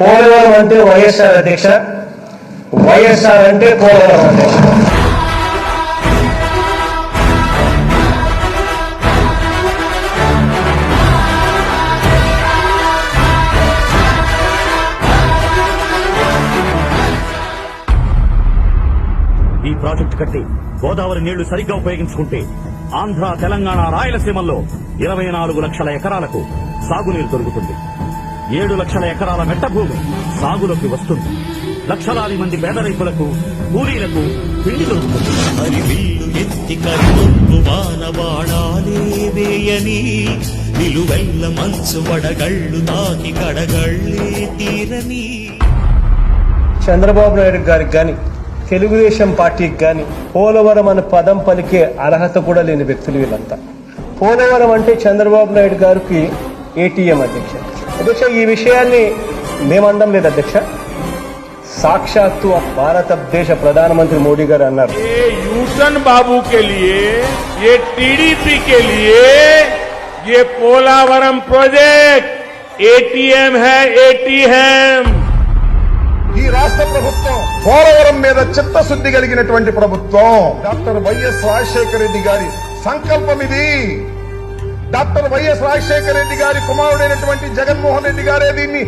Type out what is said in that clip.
పోలవరం అంటే వైఎస్ఆర్ అధ్యక్ష వైఎస్ఆర్ అంటే పోలవరం అధ్యక్ష. ఈ ప్రాజెక్ట్ కట్టి గోదావరి నీళ్ళు సరిగ్గా ఉపయోగించుకుంటే ఆంధ్ర తెలంగాణ రాయలసీమల్లో ఇరవై నాలుగు లక్షల ఎకరాలకు సాగునీరు దొరుకుతుంది. ఏడు లక్షల ఎకరాల మెట్ట భూమి సాగులోకి వస్తుంది. లక్షలాది మంది పేద రైతులకు కూలీలకు పిండి దొరుకుతుంది. మరి విల్లు ఎత్తి కరిగొంగు వానవాడాలే వేయని నిలువెల్ల మంచు వడగళ్ళు తాకి కడగళ్ళే తీరని. చంద్రబాబు నాయుడు గారికి కానీ తెలుగుదేశం పార్టీకి కానీ పోలవరం అనే పదం పలికే అర్హత కూడా లేని వ్యక్తులు వీళ్ళంతా. పోలవరం అంటే చంద్రబాబు నాయుడు గారికి ఏటీఎం అధ్యక్ష అధ్యక్ష ఈ విషయాన్ని మేమండం లేదు అధ్యక్ష. సాక్షాత్తు భారతదేశ ప్రధానమంత్రి మోడీ గారు అన్నారు. ఏ యూసన్ బాబు ఏ టీడీపీ ఏ పోలావరం ప్రాజెక్ట్ ఏటీఎం హై ఏటీఎం. ఈ రాష్ట్ర ప్రభుత్వం పోలవరం మీద చిత్తశుద్ధి కలిగినటువంటి ప్రభుత్వం. డాక్టర్ వైఎస్ రాజశేఖర రెడ్డి గారి సంకల్పం ఇది. డాక్టర్ వైఎస్ రాజశేఖర రెడ్డి గారి కుమారుడైనటువంటి జగన్మోహన్ రెడ్డి గారే దీన్ని